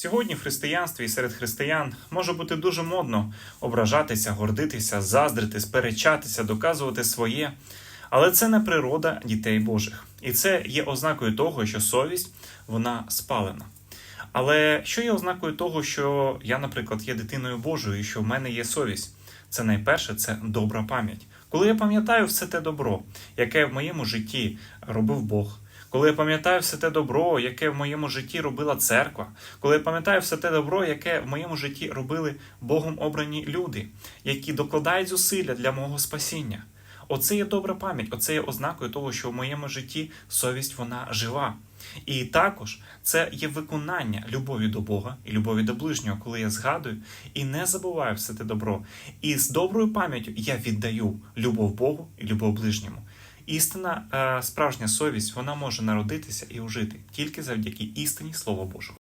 Сьогодні в християнстві і серед християн може бути дуже модно ображатися, гордитися, заздрити, сперечатися, доказувати своє. Але це не природа дітей Божих. І це є ознакою того, що совість вона спалена. Але що є ознакою того, що я, наприклад, є дитиною Божою і що в мене є совість? Це найперше це добра пам'ять. Коли я пам'ятаю все те добро, яке в моєму житті робив Бог, коли я пам'ятаю все те добро, яке в моєму житті робила церква, коли я пам'ятаю все те добро, яке в моєму житті робили Богом обрані люди, які докладають зусилля для мого спасіння. Оце є добра пам'ять, оце є ознакою того, що в моєму житті совість вона жива. І також це є виконання любові до Бога і любові до ближнього, коли я згадую і не забуваю все те добро. І з доброю пам'яттю я віддаю любов Богу і любов ближньому. Істина, е, справжня совість, вона може народитися і ожити тільки завдяки істині Слова Божого.